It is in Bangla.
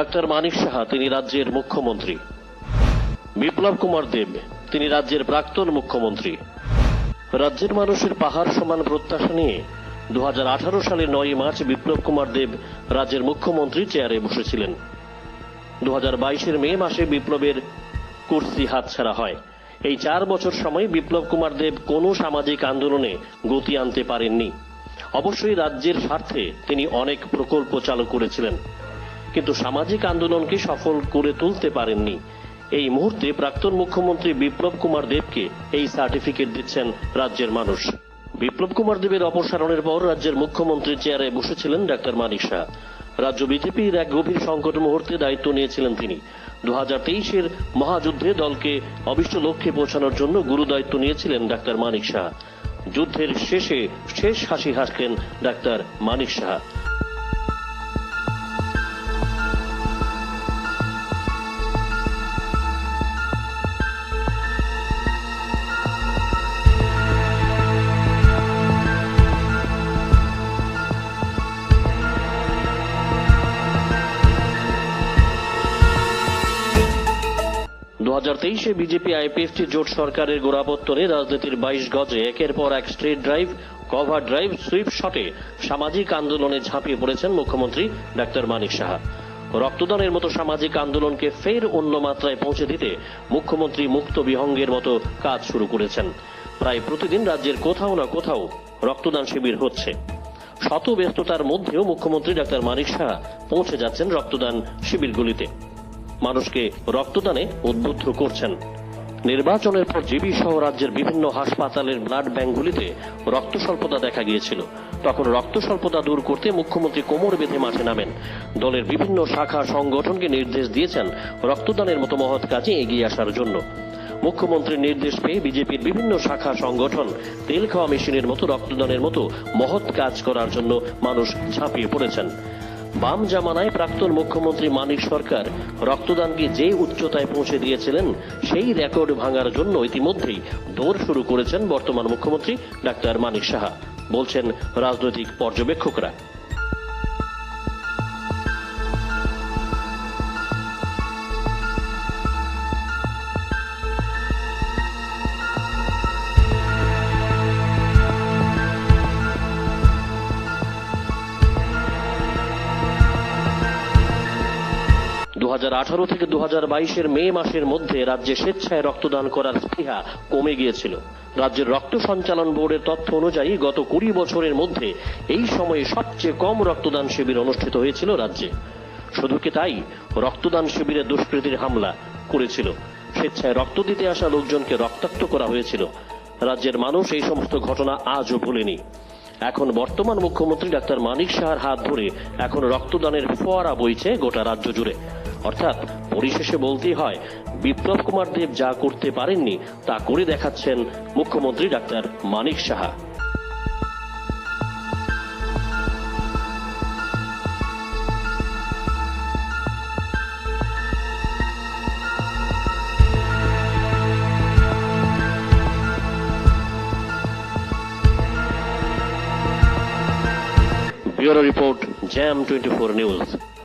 ডাক্তার মানিক সাহা, তিনি রাজ্যের মুখ্যমন্ত্রী। বিপ্লব কুমার দেব, তিনি রাজ্যের প্রাক্তন মুখ্যমন্ত্রী। রাজ্যের মানুষের পাহাড় সমান প্রত্যাশা নিয়ে দু সালের নয় মার্চ বিপ্লব কুমার দেব রাজ্যের মুখ্যমন্ত্রী চেয়ারে বসেছিলেন। দু হাজার মে মাসে বিপ্লবের কুর্সি হাতছাড়া হয়। এই চার বছর সময় বিপ্লব কুমার দেব কোনো সামাজিক আন্দোলনে গতি আনতে পারেননি। অবশ্যই রাজ্যের স্বার্থে তিনি অনেক প্রকল্প চালু করেছিলেন। কিন্তু সামাজিক আন্দোলনকে সফল করে তুলতে পারেননি? এই মুহূর্তে প্রাক্তন মুখ্যমন্ত্রী বিপ্লব কুমার দেবকে এই সার্টিফিকেট দিচ্ছেন রাজ্যের মানুষ। বিপ্লব কুমার দেবের অপসারণের পর রাজ্যের মুখ্যমন্ত্রী চেয়ারে বসেছিলেন ডাক্তার মানিক শাহ। রাজ্য বিজেপির এক গভীর সংকট মুহূর্তে দায়িত্ব নিয়েছিলেন তিনি। দু হাজার তেইশের মহাযুদ্ধে দলকে অবিষ্ট লক্ষ্যে পৌঁছানোর জন্য গুরু দায়িত্ব নিয়েছিলেন ডাক্তার মানিক শাহ। যুদ্ধের শেষে শেষ হাসি হাসলেন ডাক্তার মানিক শাহ। দু হাজার তেইশে বিজেপি আইপিএফটি জোট সরকারের গোড়াপত্তনে রাজনীতির বাইশ গজে একের পর এক straight drive, cover drive, sweep শটে সামাজিক আন্দোলনে ঝাঁপিয়ে পড়েছেন মুখ্যমন্ত্রী ডাক্তার মানিক সাহা। রক্তদানের মতো সামাজিক আন্দোলনকে ফের অন্য মাত্রায় পৌঁছে দিতে মুখ্যমন্ত্রী মুক্ত বিহঙ্গের মতো কাজ শুরু করেছেন। প্রায় প্রতিদিন রাজ্যের কোথাও না কোথাও রক্তদান শিবির হচ্ছে। শত ব্যস্ততার মধ্যেও মুখ্যমন্ত্রী ডাক্তার মানিক সাহা পৌঁছে যাচ্ছেন রক্তদান শিবিরগুলিতে। মানুষকে রক্তদানে উদ্বুদ্ধ করছেন। নির্বাচনের পর জিবি সহ রাজ্যের বিভিন্ন হাসপাতালের ব্লাড ব্যাংকগুলিতে রক্ত স্বল্পতা দেখা গিয়েছিল। তখন রক্ত স্বল্পতা দূর করতে মুখ্যমন্ত্রী কোমর বেঁধে মাঠে নামেন। দলের বিভিন্ন শাখা সংগঠনকে নির্দেশ দিয়েছেন রক্তদানের মতো মহৎ কাজে এগিয়ে আসার জন্য। মুখ্যমন্ত্রীর নির্দেশ পেয়ে বিজেপির বিভিন্ন শাখা সংগঠন তেল খাওয়া মেশিনের মতো রক্তদানের মতো মহৎ কাজ করার জন্য মানুষ ঝাঁপিয়ে পড়েছেন। বাম জামানায় প্রাক্তন মুখ্যমন্ত্রী মানিক সরকার রক্তদানকে যে উচ্চতায় পৌঁছে দিয়েছিলেন, সেই রেকর্ড ভাঙার জন্য ইতিমধ্যেই দৌড় শুরু করেছেন বর্তমান মুখ্যমন্ত্রী ডাক্তার মানিক সাহা। বলছেন রাজনৈতিক পর্যবেক্ষকরা। দু হাজার আঠারো থেকে দু বাইশের মে মাসের মধ্যে রাজ্যে স্বেচ্ছায় রক্তদান করার স্পৃহা কমে গিয়েছিল। রাজ্যের রক্ত সঞ্চালন বোর্ডের তথ্য অনুযায়ী গত কুড়ি বছরের মধ্যে এই সময়ে সবচেয়ে কম রক্তদান শিবির অনুষ্ঠিত হয়েছিল রাজ্যে। শুধু কি তাই, রক্তদান শিবিরে দুষ্কৃতীর হামলা করেছিল। স্বেচ্ছায় রক্ত দিতে আসা লোকজনকে রক্তাক্ত করা হয়েছিল। রাজ্যের মানুষ এই সমস্ত ঘটনা আজও ভুলেনি। এখন বর্তমান মুখ্যমন্ত্রী ডাক্তার মানিক সাহার হাত ধরে এখন রক্তদানের ফোয়ারা বইছে গোটা রাজ্য জুড়ে। অর্থাৎ পরিশেষে বলতেই হয়, বিপ্লব কুমার দেব যা করতে পারেননি, তা করে দেখাচ্ছেন মুখ্যমন্ত্রী ডাক্তার মানিক সাহা। রিপোর্ট, জ্যাম টোয়েন্টি ফোর নিউজ।